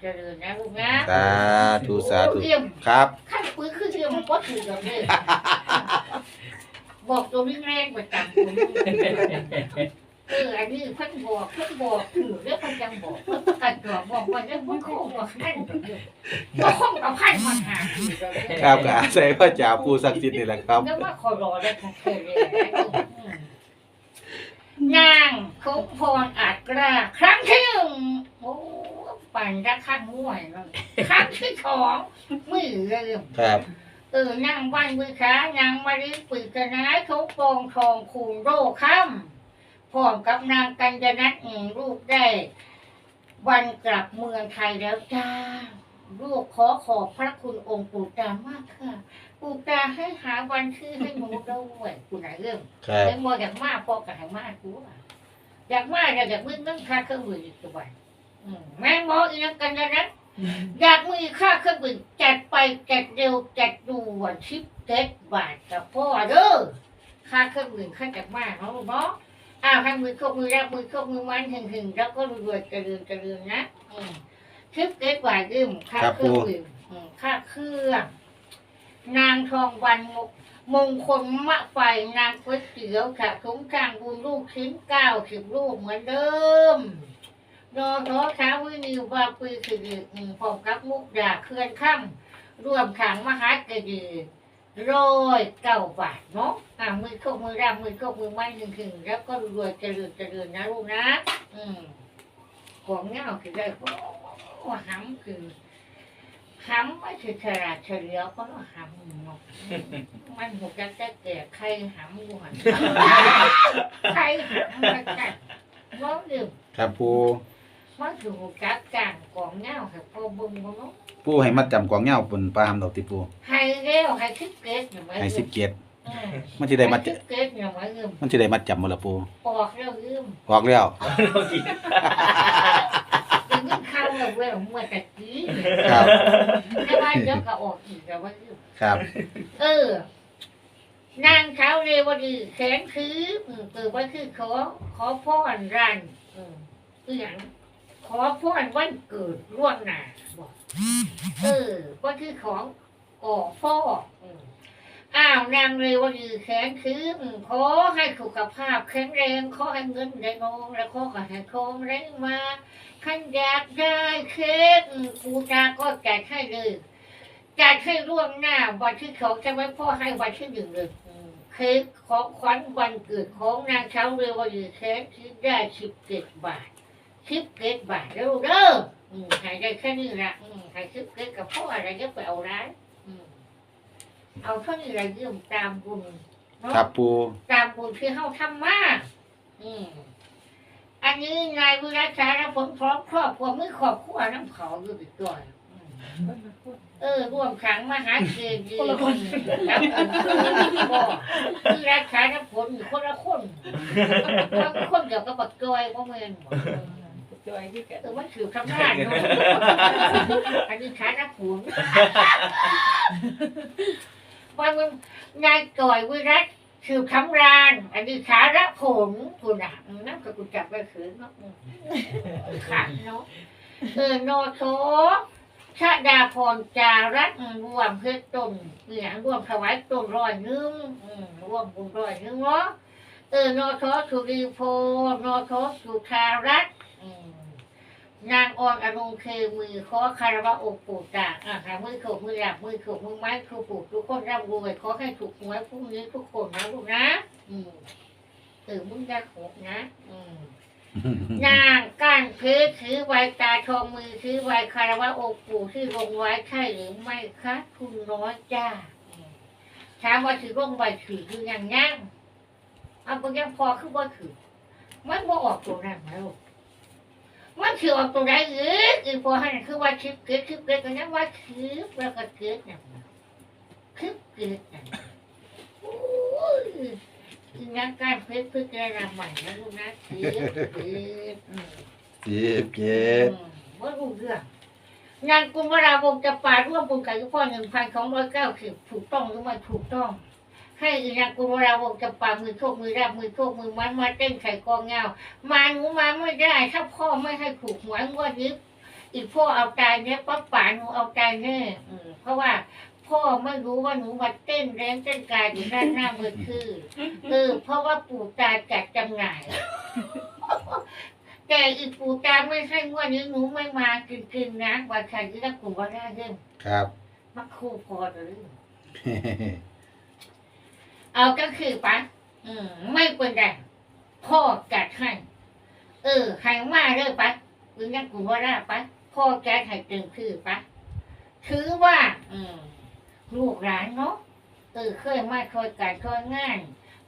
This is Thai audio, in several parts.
เจริญ เจริญนะลูกนะสาธุสาธุเยี่ยมครับ ขั้นปืนขึ้นเยี่ยมก็ถือกับเลยบอกตัวนี้แรงประจำคุณเอออันนี้เพิ่นบอกเพิ่นบอกถือเรื่องเพิ่นยังบอกเพิ่นประกันตัวบอกว่าเรื่องมันคงบอกขั้นบอกคงกับขั้นมันหาครับก็อาศัยพระเจ้าผู้ศักดิ์สิทธิ์นี่แหละครับแล้วว่าขอรอได้ทั้งคืนเลยนางคุกพรอาจกล้าครั้งที่หนึ่งโอ้ ปั่นรักข้างม่วยเลยครั้งที่สองมือเริ่มครับเออนั่งบ้านมือขานางมาริปึกนายเขาปองทองคูณโรค่ำพร้อมกับนางกัญญนัทอืมลูกได้ วันกลับเมืองไทยแล้วจ้าลูกขอขอบพระคุณองค์ปู่ตามากค่ะ ปู่ตาให้หาวันชื่อให้หนูด้วยคุณไหนเรื่องครับเรื่องมออยากมาพอกับให้มากูว่าอยากมาอยากอยากมึงต้องค่าเครื่องบินอีกตัวอืม แม่งหมออีนักกันนะนะอยากมีค่าเครื่องบินจัดไปจัดเร็วจัดด่วนชิปเจ็ดบาทกับพ่อเด้อค่าเครื่องบินค่าจัดมากเนาะลูกเนาะอ้าวให้มือเข้ามือแรกมือเข้ามือมันหึงหึงแล้วก็รวยๆกระเรือนกระเรือนนะอืมชิปเจ็ดบาทยืมค่าเครื่องบินอืมค่าเครื่องนางทองวันมกมงคลมะไฟนางก๋วยเตี๋ยวค่ะสงกรางบุญลูกชิ้นเก้าสิบลูกเหมือนเดิม นอทอเช้าวินิวบาปีคืออืมพร้อมกับมุกดาเคลื่อนค่ำรวมขังมหากรีร้อยเก้าบาทเนาะอ่ามือเข้ามือรำมือเข้ามือไม้หนึ่งถึงแล้วก็รวยเจริญเจริญนะลูกนะ อืมของเงาคือได้ก็ว่าหำคือหำไม่ใช่ฉลาดเฉลียวเพราะว่าหำเนาะมันหกจะแก่แก่ใครหำกูหันใครหำมากันน้องดื่มครับผู้ มันถูกจัดการกองเงาให้พอเบึงบ่เนาะผู้ให้มัดจำกวางเหย้าบนปลาหำดอกติปูให้แล้วให้คิดเกตอยู่ไหมให้สิบเกียรติอืมมันสิได้มัดให้คิดเกตอยู่ไหมยืมมันสิได้มัดจำบ่ล่ะปูออกแล้วยืมออกแล้วยังยิ่งเข้าแล้วเว้ยเมื่อตะกี้ครับ แต่ว่าเดี๋ยวก็ออกอีกแล้วว่ายืม ครับ เออ นางเช้าเรวดีแขนคืออืมคือว่าคือขอขอพรรันอืมคืออย่าง ขอพรวันเกิดล่วงหน้าบอกเออว่าคือของก่อฟอกอืมอ้าวนางเรวดีแขนคือขอให้สุขภาพแข็งแรงขอให้เงินได้งงและขอให้ทองได้มาขันอยากได้เค้กอืมปูตาก็จัดให้เลยจัดให้ร่วงหน้าวันที่สองใช่ไหมพ่อให้วันที่หนึ่งเลยเค้กของขวัญวันเกิดของนางเช้าเรวดีแค้นที่ได้สิบเจ็ดบาท สิบเจ็ดบาทแล้วเด้ออืมใหายได้แค่นี้ละอืมใหายสิบเจ็ดกับพ่ออะไรก็ไปเอาร้านอืมเอาเท่านี้ละยืมตามบุญเนาะครับปูตามบุญที่เขาทำมาอืมอันนี้นายวิรัชชาและผลพร้อมครอบครัวมือครอบครัวน้ำเขาอยู่อีกด้วยอืมเออร่วมขังมหาเกดีคนละคนครับพ่อคือรักษาน้ำผลอยู่คนละคนบางคนเดี๋ยวก็บักจอยว่าเมือน จอยที่กันเออมันถือคำนาจเนาะอันนี้ขาน้ำผลว่ามึงนายจอยวิรัตถือคำราน อันนี้ขาระผลคุณอะอืมนั่นก็กูจับไปขืนเนาะอืมขาดเนาะเออโนโทชาดาพรจารัตน์รวมเพื่อต้นเนี่ยรวมถวายต้นร้อยหนึงอืมรวมบุญร้อยหนึงเนาะเออนอทอสุริโพนอทอสุธารัตน์อืม นางออนอนุเคมือขอคารวะองค์ปู่ตาอะหามือโขกมือหลับมือโขกมือไม้ครูปู่ทุกคนร่ำรวยขอให้ถูกหวยพรุ่งนี้ทุกคนนะลูกนะ อืมเออมึงจะโขกนะ อืมนางก้านเพชรถือไว้ตาทองมือถือไว้คารวะองค์ปู่ที่ลงไว้ใช่หรือไม่คะคุณน้อยจ้าถามว่าถือลงไว้ถือคือยังยังเอาไปยังพอคือว่าถือมันบ่ออกตัวนั้นนะลูก มันคือออกตัวใดเออคือพอให้คือว่าคิดเกิดคิดเกิดกันนั้นว่าคิดแล้วก็เกิดเนี่ยคิดเกิดเนี่ยโอ้ยอีนักการเพชรเพื่อแกรำใหม่นะลูกนะคิดเกิดอืมสิบเจ็ดว่ารู้เรื่องงานกุมาราวงศ์จะปาร่วมบุญกับพ่อหนึ่งพันสองร้อยเก้าสิบถูกต้องหรือไม่ถูกต้อง ให้อีนางกุมาราวงศ์จะปามือโชคมือรับมือโชคมือมันมาเต้นไข่กองเงา มาหนูมาไม่ได้ ถ้าพ่อไม่ให้ถูกหวยงวดนี้อีกพ่อเอาใจเนี่ยป้าป่าหนูเอาใจแน่อืมเพราะว่าพ่อไม่รู้ว่าหนูมาเต้นแรงเต้นกายอยู่ด้านหน้ามือคือเออเพราะว่าปู่ตาจัดจำหน่าย แต่อีกปู่ตาไม่ให้งวดนี้หนูไม่มากินๆนะว่าใครที่ได้กลุ่มว่าได้เรื่องครับมักคู่พอหรือ เอาก็คือปะอืม ไม่เป็นไรพ่อจัดให้เออใครมาเด้อปะหรือยังกลุ่มว่าได้ปะพ่อจัดให้เต็มคือปะถือว่า อืม ลูกหลานเนาะเออเคยมาคอยการคอยงาน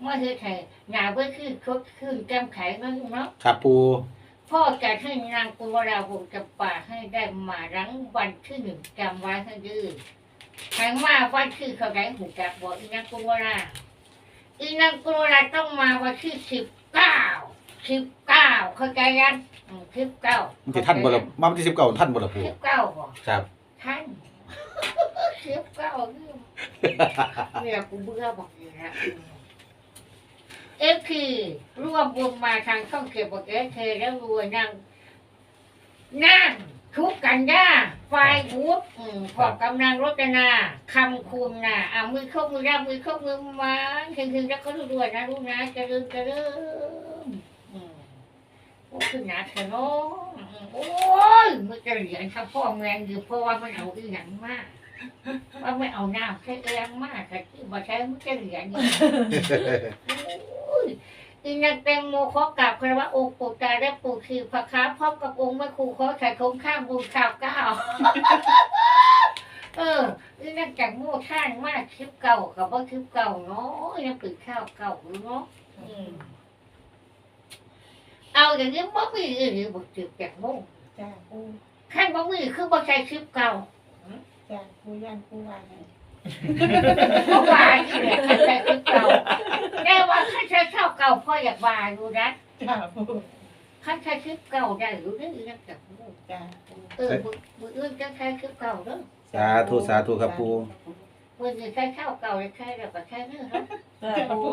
มาเฮ็ดให้หน้าเบิ่คือคดขึ้นแก้มไขเนาะลูกเนาะครับปูพ่อจะให้นางกุวราบุตรจะป่าให้ได้มารังวันที่หนึ่งจำไว้ให้ดื้อใครมาวันที่เขาได้หูจักบอกอีนางกุวรา อีนางกุวราต้องมาวันที่สิบเก้าสิบเก้าเข้าใจยังสิบเก้ามันจะท่านบ่ละมาวันที่สิบเก้าท่านบ่ละปูสิบเก้าบอกครับท่านสิบเก้าเนี่ยเนี่ยกูเบื่อบอกอย่างนี้เอฟพีร่วมบุญมาทางช่องเก็บบอกเอฟเคแล้วรวยนั่งนั่ง ทุกกันย่าไฟวุบอืมพอกำลังรจนาคำคุณน่ะเอามือเข้ามือรับมือเข้ามือมาถึงถึงแล้วก็รวยนะลูกนะจะลืมจะลืมอืมโอ้คือหนาเถอะเนาะอืมโอ้ยมันจะเหรียญถ้าพ่อแมงอยู่เพราะว่ามันเอาอีหยังมากว่าไม่เอาน้ำแค่แรงมากแต่ที่มาใช้มันจะเหรียญอยู่โอ้ย อีนักแตงโมขอกราบคารวะองค์ปู่ตาและปู่คือพระค้าพร้อมกับองค์แม่ครูขอใส่คงข้างบูชาเก้าเอออีนักแตงโมท่านมากคลิปเก่ากับว่าคลิปเก่าเนาะยังปิดข้าวเก่าอยู่เนาะอืมเอาอย่างนี้บ่มีอีหรือบ่จืดแตงโมจ้าปูขั้นบ่มีคือบ่ใช่คลิปเก่าจ้าปูย่านปูว่าไง เพราะว่าที่แหละขั้นใช่คลิปเก่าแต่ว่าขั้นใช้ข้าวเก่าพ่ออยากว่าอยู่นะจ้าปูขั้นใช้คลิปเก่าได้หรือได้อีนักแตงโมจ้าปูเออมือมืออื่นจะใช้คลิปเก่าเด้อสาธุสาธุครับปูมืออื่นใช้ข้าวเก่าเลยใช้แล้วก็ใช้เนื้อครับจ้าปู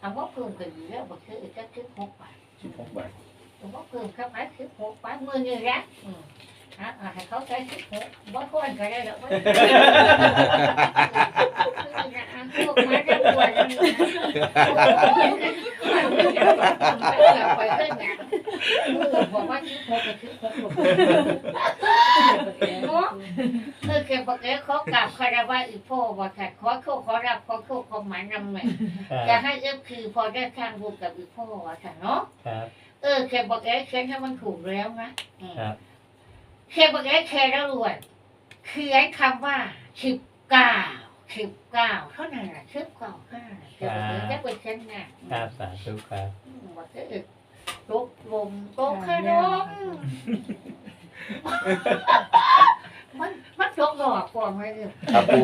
เอาว่าเพิ่มกันอยู่แล้วบอกคืออีกจะคลิปหกบาทสิบหกบาทเอาว่าเพิ่มครับไอ้คลิปหกบาทมือนี่แหละ ฮะอ่าให้เขาใช้คลิปหกบ่ควรก็ได้หรอกเว้ยพวกมาจะปวดไปขึ้นงานบอกว่าคลิปหกกับคลิปหกเนาะคือเก็บบอกเอ๋เขากลับคารวะอีพ่อบอกค่ะขอโชคขอรับขอโชคขอหมายนำแม่จะให้เอฟคือพอได้ทางบุญกับอีพ่อว่าค่ะเนาะ ครับ เออเก็บบอกเอ๋เขียนให้มันถูกแล้วนะ ครับ เก็บบอกเอ๋แค่แล้วรวยเขียนคำว่าสิบเก้าสิบเก้าเท่านั้นแหละสิบเก้าเท่านั้นแหละเก็บบอกเอ๋จะไปเขียนงานครับสาธุครับอืมบอกเอ๋ตกลมตกขนมมันมันตกหลอกก่อนไหมเนี่ยครับปู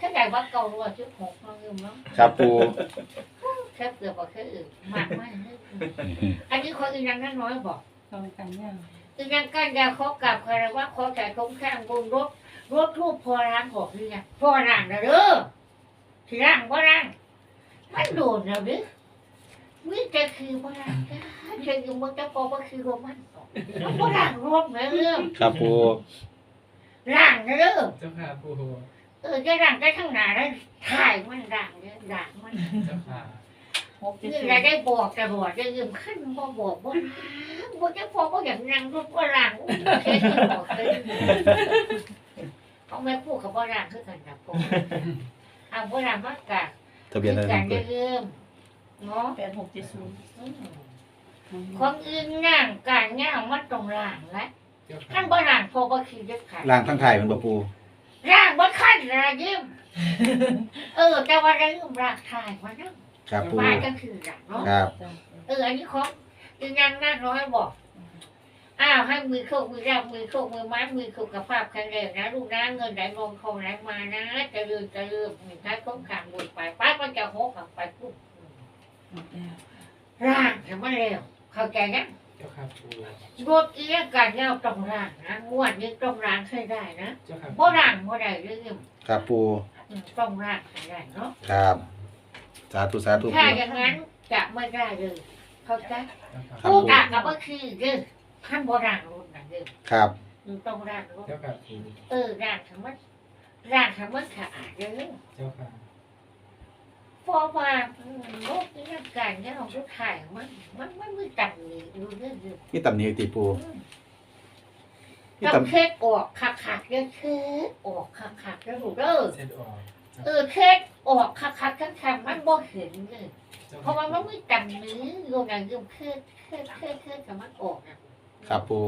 ถ้าใหญ่ว่าเก่ารัวชื่อหกมาเงิมเนาะครับปูแค่เกือบบอกแค่อื่นมากไม่อันนี้คนอื่นยังนั่นน้อยบอกตองกันย่าอื่นยังกันยาเขากลับคารว่าขอจ่ายคงข้างบนรถรถทูบพอร้างบอกนี่ไงพอร้างนะเด้อที่ร้างว่าร้างมันโดนแล้วดิมิจะคือว่าร้างจ้าเชิญอยู่มันจะพอว่าคือโรมันมันว่าร้างรถนะเรื่องครับปูร้างนะเด้อเจ้าค่ะปูเออจะร้างได้ข้างหน้าแล้วถ่ายมันร้างเนี่ยร้างมันเจ้าค่ะ หกเจ็ดนี่ศูนเราย์ได้บอกตลอดได้ยืมขั้นบ่บอกว่บ่จะพอก็อย่างนั่งรถว่าร่างเคยบอกเคยเขาไม่พูดกับว่าร่างคือกันนะผมเอาว่าร่างมากกะทะเบียนอะไรกันะนปูได้ยืมเนาะแปดหกเจ็ดศูนย์คนอื่นนั่งการเงามันตรงร่างนะขั้นบ่ร่างพอบ่คือจะขาด ล่างทั้งไทายมันบ่ปูร่างบ่ขั้นระยืมเออ แต่ว่าได้ยืมร่างทายมาเนาะ ครับปูมาก็คือร่างเนาะครับจ้าเอออันนี้ของอีนางน่าน้อยบอกอ้าวให้มือโคกมือรับมือโคกมือไม้มือสุขภาพแข็งแรงนะลูกนะเงินไหลลงคงไหลมานะจะลืมจะลืมมีท้ายต้มขางบุญไปป้าก็จะหกออกไปปุ๊บหมดแล้วร่างจะมาเร็วเข้าใจนะเจ้าค่ะปูรถเอียกันเงาตรงร่างนะงวดนี้ตรงร่างใช้ได้นะเจ้าค่ะเพราะร่างเพราะใดเรื่องครับปูอืมตรงร่างใช้ได้เนาะครับ สาธุสาธุถ้าปูอย่างนั้นจะไม่ได้เลยเข้าใจเจ้าค่ะครับผู้กะกับว่าคือเรื่องขั้นโบราณรุ่นนะเรื่องครับอยู่ตรงร่างรถเจ้าค่ะปูเออร่างธรรมะร่างธรรมะสะอาดเลยเจ้าค่ะเพราะว่าอืมโลกนี้การเนี่ยเราทุกถ่ายมันมันมันไม่ต่ำนี่ดูเรื่องเรื่องมีตำหนิติปูมีต้องตำเช็ดออกขักขักๆเยอะเช็ดออกขักขักๆแล้วถูกเด้อเสร็จออกเออเช็ด ออกขักขักๆทั้งทำมันบ่เห็นเลยเจ้าเพราะว่ามันไม่ต่ำนี้โยงอย่างยืมเช็ดเช็ดเช็ดเช็ดกับมันออกนะครับปู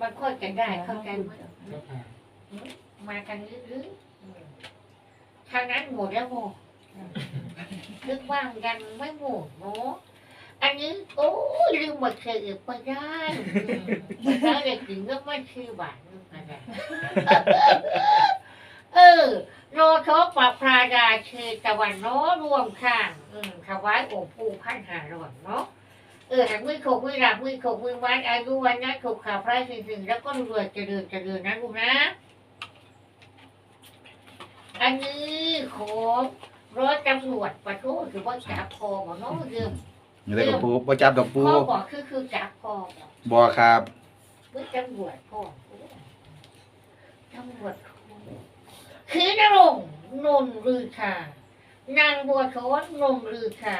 มันค่อยกันได้เข้าใจไหมเจ้าค่ะมาทางนี้หรืออืมทางนั้นหมดแล้วโมนึกว่างยังไม่หมดเนาะอันนี้โอ้ยลืมหมดเคยไปได้อืมไม่ได้เลยถึงก็ไม่ชื่อบาทนึงอะไรเออ โนโทปะพราดาเชตะวันเนาะรวมข้าง อืมถวายองค์ปู่พันหาร้อยเนาะเออหันมือโขกมือหลับมือโขกมือวัดอายุวันนะถูกข่าวพระสิ่งสิ่งแล้วก็รวยเจริญเจริญนะลูกนะ อันนี้ของร้อยตำรวจปะทุหรือว่าจับคอบ่เน้องเดิมนี่ได้กับปูบ่จับดอกปูพ่อบอกคือคือจับคอบ่บ่ครับเมื่อตำรวจพ่อตำรวจคื อนรงค์นนลือชานางบัวโทนนนลือชา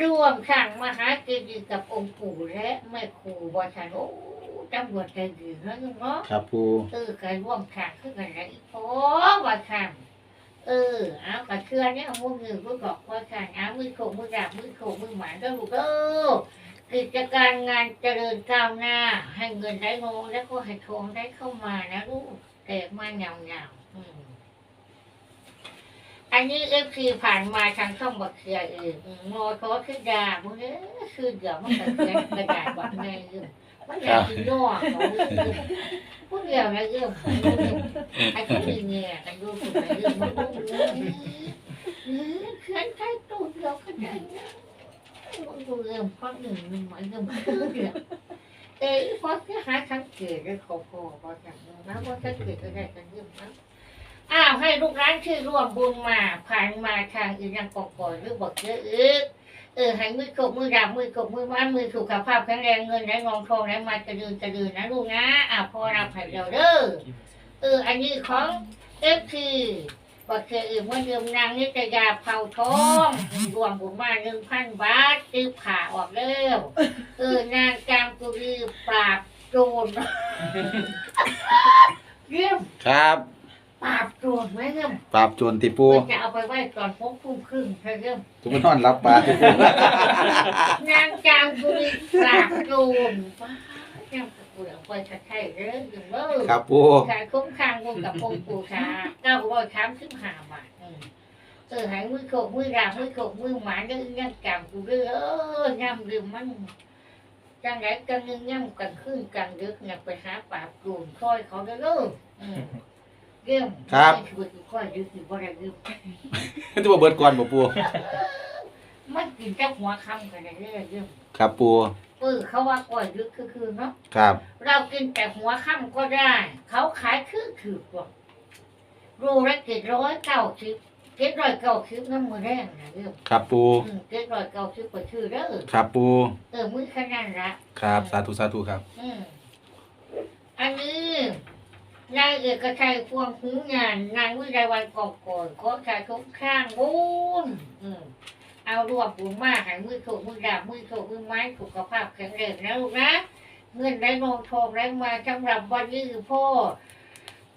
รวมสั่งมหาเจดีย์กับองค์ปู่และแม่ครูบวชโอ้ตำรวจใจดีนะเนาะครับปูเออการร่วมทางคือกันไรโอ้ว่าทางเออเอากระเชื่อเนี่ยมือหนึ่งมือบอกว่าทางเอามือโขกมือดาบมือโขกมือหมานก็ลูกเออกิจการงานเจริญก้าวหน้า ให้เงินได้งงแล้วก็ให้ทองได้เข้ามานะลูกแต่มาเงาเงาๆ อันนี้เอฟซีผ่านมาทางช่องบักเสียเองอืมโมโทคือดามึงเอ้ยคือเดี๋ยวมันกระเขียนกระดาษบักแม่ยืมมันอยากกินย่อของพวกเดียวนะเรื่องไอ้พวกนี้เนี่ยกันดูคนไหนเรื่องมันดูเรื่อเออเขียนใช้ตัวเดียวก็ได้นะมันดูเรื่องข้อหนึ่งหนึ่งหมายเรื่องคือเดียวเอ้ยพอที่หาสังเกตได้ขอพอพอจังนะพอสังเกตก็ได้กันเรื่องนะ อ้าวให้ลูกร้านชื่อร่วมบุญมาผ่านมาทางอีนังกอกอยหรือบอกเยอะเออเออให้มือขบมือดาบมือขบมือมันมือสุขภาพแข็งแรงเงินไหลงองทองไหลมาจะดืนจะดืนนะลูกนะอ่าพอรับให้เราเด้อเอออันนี้ของเอฟทีบอกเคยอื่นว่าเดิมนางนิตยาเผาทองรวมบุญมาหนึ่งพันบาทตื้อผ่าออกแล้วเออนางจามกุรีปราบโจรเยี่ยมครับ ปราบโจรไหมเยี่ยมปราบโจรติปูมันจะเอาไปไว้ก่อนพกทุ่มครึ่งใช่เยี่ยมทุกคนนอนรับปลาติปูนางจามกุรีปราบโจรว้าเยี่ยมกูเอาไปชัดใช่เด้อเยี่ยมเด้อครับปูขายคุ้มค่างวงกับพงปูชาเก้าร้อยสามสิบห้าบาทอืมเออหายมือโขกมือดาบมือโขกมือหมาเด้อยังกำกูเด้อเออย่ำดื่มมันจังไรกันนึงย่ำกันขึ้นกันดึกอยากไปหาปราบกลุ่มคอยเขาเด้อเด้ออืม เรื่องไม่ช่วยกูคอยดึกอยู่บ่ได้ดึกจะบ่เบิดก่อนบ่ปูมันกินเจ้าหัวคำกันได้เรื่อยเรื่องครับปูเออเขาว่าก้อยดึกคือคือเนาะครับเรากินแต่หัวค่ำก็ได้ เขาขายคือถือกว่ารูละเจ็ดร้อยเก้าสิบเจ็ดร้อยเก้าสิบน้ำมือแรงนะเรื่องครับปูอืมเจ็ดร้อยเก้าสิบกว่าชื่อเด้อครับปูเออมือขนาดละครับสาธุสาธุครับ อืมอันนี้ นายเอกชัยพวงหูงาน นางวิไลวันกองก่อนขอชายทุกข้างบุญเอารวบบุญมากให้มือถูกมือดาบมือถูกมือไม้สุขภาพแข็งแรงนะลูกนะ เงินได้นองทองได้มาสำหรับวันนี้พ่อ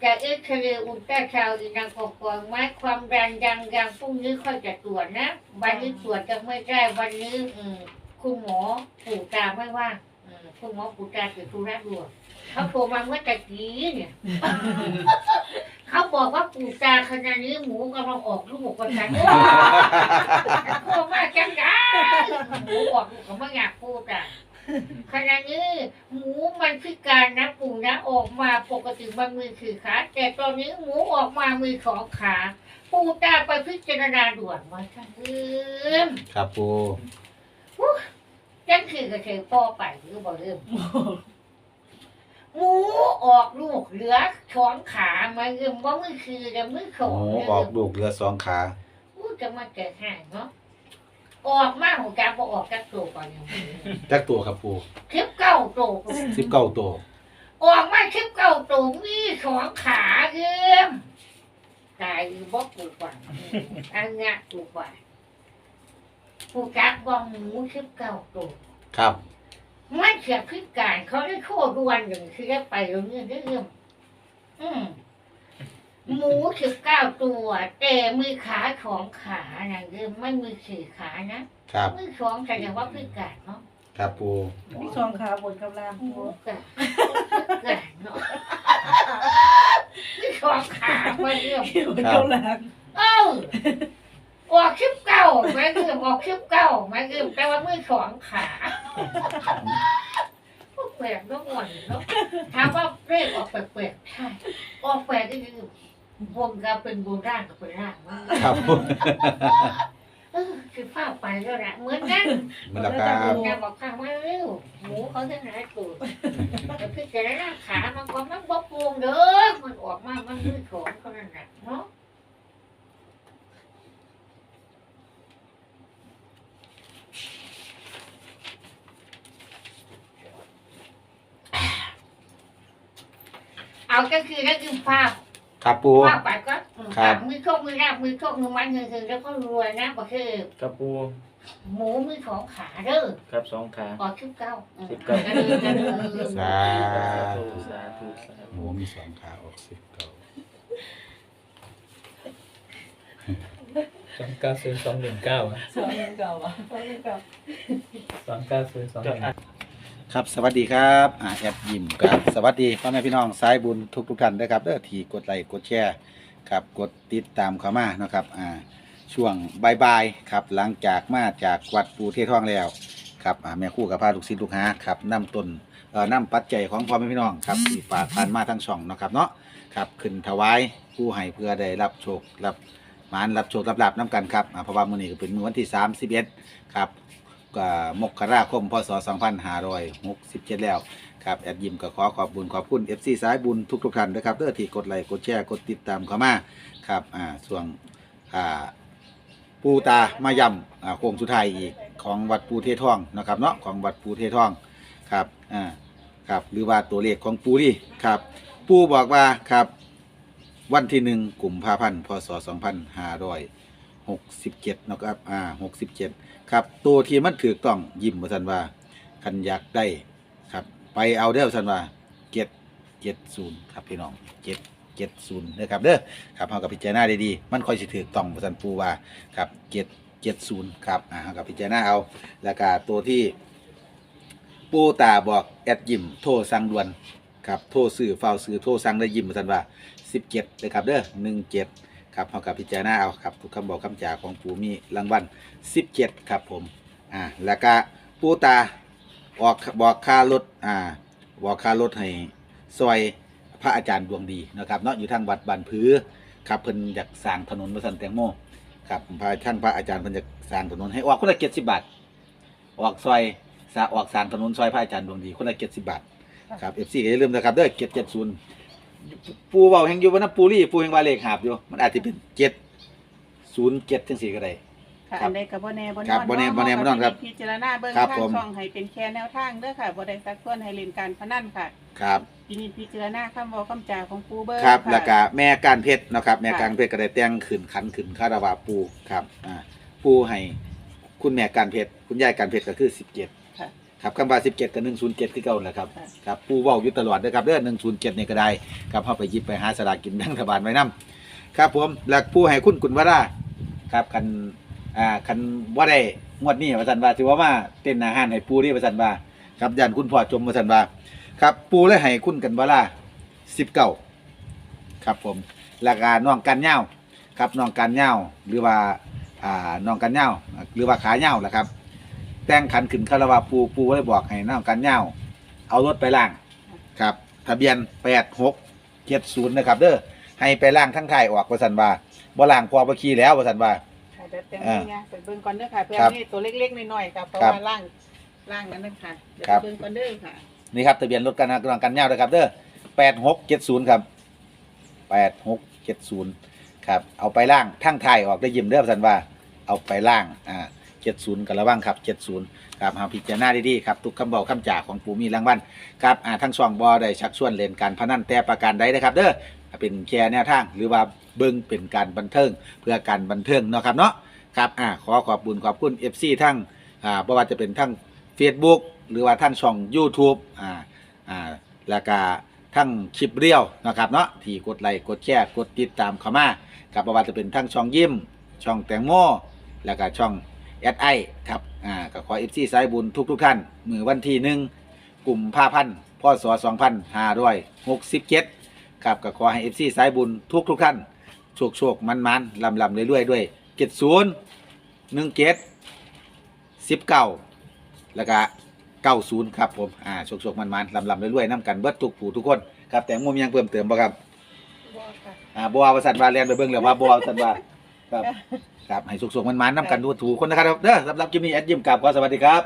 จะเอ็กซเรย์อุลตราซาวด์อีนางกอกองไม้ความดันยังยังพรุ่งนี้ค่อยจะตรวจนะวันนี้ตรวจจะไม่ได้วันนี้คุณหมอปู่ตาไม่ว่างคุณหมอปู่ตาติดธุระด่วน เขาโทรมาเมื่อตะกี้เนี่ย เขาบอกว่าปู่ตาขณะนี้หมูกำลังออกลูกกันฉันโอ้โทรมาจังไงหมูออกลูกก็ไม่อยากพูดอะขณะนี้หมูมันพิการนะปู่นะออกมาปกติมันมือคือขาแต่ตอนนี้หมูออกมามือสองขาปู่ตาไปพิจารณาด่วนมาท่านเอิ่มครับปูจังคือกระเทยพ่อไปหรือบ่เริ่ม หมูออกลูกเหลือสองขามาเริ่มว่ามือคือแต่มือขหองมูออกลูกเรือสองขาอู้จะมาเกิดห่างเนาะออกมาของการบอออกจากตัวก่อนอย่างนี้จักตัวครับปูคลิปเก้าตัวสิบเก้าตัวออกมาคลิปเก้าตัวมีสองขาเริ่มตายบอกกูก่อนอันเนี้ยกูก่อนกูจักบองหมูคลิปเก้าตัวครับ มันเสียพิการเขาได้โคดวนอย่างคือได้ไปโรงเรียนได้เรื่องอืมหมูสิบเก้าตัว แต่มือขาของขานะเรื่องไม่มือสี่ขานะครับมือสองแสดงว่าพิการเนาะครับปูมีสองขาบนกับล่างหมูปูกะพิการเนาะมือสองขาไม่เรื่องบนกับล่างเอ้า ออกคลิปเก้าไม่เรื่องออกคลิปเก้าไม่เรื่องแต่ว่ามือสองขาแปลกๆเนาะอ่อนเนาะถามว่าเลขออกแปลกๆใช่ออกแปลกก็คือบนก็เป็นบนร่างก็เป็นร่างมากครับปูเออคือภาพไปแล้วนะเหมือนกันมันละครับบนยาบอกข้างว่าเร็วหมูเขาจะหายตัวแต่พี่จะได้ร่างขามันก็มันบกวงเด้อมันออกมามันมือของเขานั่นแหละเนาะ เอาก็คือนั่นคือภาพครับปูว่าไปก็อืมครับ มือโชคมือราบมือโชคมือมันเงินๆแล้วก็รวยนะบอกคือ ครับปูหมูมือของขาเด้อครับสองขา ออกชิบเก้าอืมสิบเก้าอันนี้อันนี้สาธุธุสาธุสาหธุมูมีสองขาออกสิบเก้าสองเก้าศูนย์สองหนึ่งเก้าสองเก่าอะสองเก่าสองเก้าศูนย์สองหนึ่ง ครับสวัสดีครับอ่าแอดยิมครับสวัสดีพ่อแม่พี่น้องสายบุญทุกทุกท่านนะครับเด้อที่กดไลค์กดแชร์ครับกดติดตามเข้ามานะครับอ่าช่วงบ่ายๆครับหลังจากมาจากวัดปูเทท่องแล้วครับอ่าแม่คู่กับพาลูกศิษย์ลูกหาครับนำตนเอ่อนำปัจจัยของพ่อแม่พี่น้องครับที่ฝากผ่านมาทั้งช่องนะครับเนาะครับขึ้นถวายผู้ให้เพื่อได้รับโชครับหมานรับโชครับลาบน้ำกันครับอ่าเพราะว่ามื้อนี้ก็เป็นมื้อวันที่31ครับ ก็มกราคมพศ2567 แล้วครับแอดยิมก็ขอขอบบุญขอบคุณ FC สายบุญทุกๆท่านนะครับเด้อที่กดไลค์กดแชร์กดติดตามเข้ามาครับอ่าส่วนอ่าปูตามายำอ่าโค้งสุดท้ายอีกของวัดปูเททองนะครับเนาะของวัดปูเททองครับอ่าครับหรือว่าตัวเลขของปูนี่ครับ ปูบอกว่าครับ วันที่หนึ่งกุมภาพันธ์พศ 2567นะครับอ่า67ครับตัวที่มันถือต้องยิ้มมาสันว่าคันอยากได้ครับ ไปเอาเด้อสันว่าเจ็ดเจ็ดศูนย์ครับพี่น้องเจ็ดเจ็ดศูนย์นะครับเด้อครับเอากับพิจารณาได้ดีมันค่อยสิถือต้องมาสันปูว่าครับเจ็ดเจ็ดศูนย์ครับอ่าเอากับพิจารณาเอาแล้วก็ตัวที่ปูตาบอกแอดยิมโทรสั่งด่วนครับโทรซื้อเฝ้าซื้อโทรสั่งได้ยิมมาสันว่าสิบเจ็ดเลยครับเด้อหนึ่งเจ็ด ครับเอากับพิจารณาเอาครับทุกคำบอกคำจาของปูมีรางวัล17 ครับผมอ่าแล้วก็ปูตาออกบอกค่ารถอ่าบอกค่ารถให้ซอยพระอาจารย์ดวงดีนะครับเนาะอยู่ทางวัดบานพือครับเพิ่นอยากสร้างถนนมาสันแตงโมครับพระท่านพระอาจารย์เพิ่นอยากสร้างถนนให้ออกคนละเจ็ดสิบบาทออกซอยสะออกสร้างถนนซอยพระอาจารย์ดวงดีคนละเจ็ดสิบบาทครับเอฟซีอย่าลืมนะครับเด้อเจ็ดเจ็ดศูนย์ ปูเบาแห่งอยู่วันนั้นปูรี่ปูแห่งวาเลขหาบอยู่ มันอาจจะเป็นเจ็ดศูนย์เจ็ดทั้งสี่ก็ได้ ค่ะครับอันใดกับบ่แน่บ่นอนครับบ่แน่บ่แน่บ่นอนครับพิจารณาเบิ่งครับทางผม ช่องให้เป็นแค่แนวทางเด้อค่ะบ่ได้สักส่วนให้เล่นการพนันค่ะครับทีนี้พิจารณาคำเว้าคำจาของปูเบิ่งครับะ แล้วก็แม่การเพชรเนาะครับ แม่ค่ะการเพชรก็ได้แต่งขึ้นขันขึ้นคาราวาปูครับอ่าปูให้คุณแม่การเพชรคุณยายการเพชรก็คือสิบเจ็ด ค่ะครับคำว่าสิบเจ็ดกับหนึ่งศูนย์เจ็ดคือเก่าแหละครับค่ะครับปูเว้าอยู่ตลอดนะครับเด้อหนึ่งศูนย์เจ็ดนี่ก็ได้ครับเข้าไปหยิบไปหาสลากกินแบ่งรัฐบาลไว้นํครับผมแล้วผู้ให้คุณกุณวราครับคันอ่าคันว่าได้งวดนี้ว่าสันว่าถือว่ามาเต้นอาหารให้ปูนี่ว่าสันว่าครับยันคุณพ่อจมว่าสันว่าครับปูเลยให้คุณกันวราสิบเก้าครับผมแล้วก็น้องกันเหย้าครับน้องกันเหย้าหรือว่าอ่าน้องกันเหย้าหรือว่าขาเหย้าแหละครับ แต่งขันขึ้นคาราวาปูปูก็เลยบอกให้น้องกันเหย้าเอารถไปล่าง ครับ ทะเบียนแปดหกเจ็ดศูนย์นะครับ เด้อให้ไปล่างทั้งไทายออกประสันว่าบ่ล่างพอบ่ขี่แล้วประสันว่า ค่ะเดี๋ยวเต็มอ่าที่เนี่ยไปเบิ่งก่อนเด้อค่ะเพื่อครับนี่ตัวเล็กๆน้อยๆค่ะเพราะครับว่าล่างล่างนั้นนึงค่ะเดี๋ยวครับไปเบิ่งก่อนเด้อค่ะนี่ครับทะเบียนรถกันน้องกันเหย้านะครับเด้อแปดหกเจ็ดศูนย์ครับแปดหกเจ็ดศูนย์ครับ เอาไปล่างทั้งไทายออกได้ยิ้มเด้อประสันว่า เอาไปล่าง อ่า เจ็ดศูนย์กันระวังครับเจ็ดศูนย์ครับหาพิจารณาดีๆครับทุกคำบอกคำจ่าของปูมีรางวัลครับอ่าทั้งสองบอได้ชักชวนเล่นการพนันแต่ประการใดนะครับ เด้อเป็นแค่แนวทางหรือว่าเบิ่งเป็นการบันเทิงเพื่อการบันเทิงเนาะครับเนาะครับอ่าขอขอบคุณขอบคุณ FC ทั้งอ่าบ่ว่าจะเป็นทั้ง Facebook หรือว่าทั้งช่อง YouTube อ่าอ่าแล้วก็ทั้งคลิปเรียวนะครับเนาะที่กดไลค์กดแชร์กดติดตามเข้ามากับบ่ว่าจะเป็นทั้งช่องยิ้ม ช่องแตงโม แล้วก็ช่อง แอดไอครับอ่าก็ขอ FC สายบุญทุกทุกๆท่านมือวันที่หนึ่งกลุ่มผ้าพันธ์พศ2567ครับก็ขอให้ FC สายบุญทุกทุกๆท่านโชคโชคมันมันลำลำเรื่อยๆด้วยเจ็ดศูนย์หนึ่งเจ็ดสิบเก้าแล้วก็เก้าศูนย์ครับผมอ่าโชคโชคมันมันลำลำเรื่อยๆน้ำกันเบิดทุกผู้ทุกคนครับแต่มุมยังเพิ่มเติมบ่ครับบ่ค่ะอ่าบัวาสันวาเรียนไปเบิ่งแล้วว่าบัวาสันวาครับ ครับให้สุขๆมันๆน้ำกันดูถูกคนนะครับเด้อสำหรับจิมมี่แอดยิมกับขอสวัสดีครับ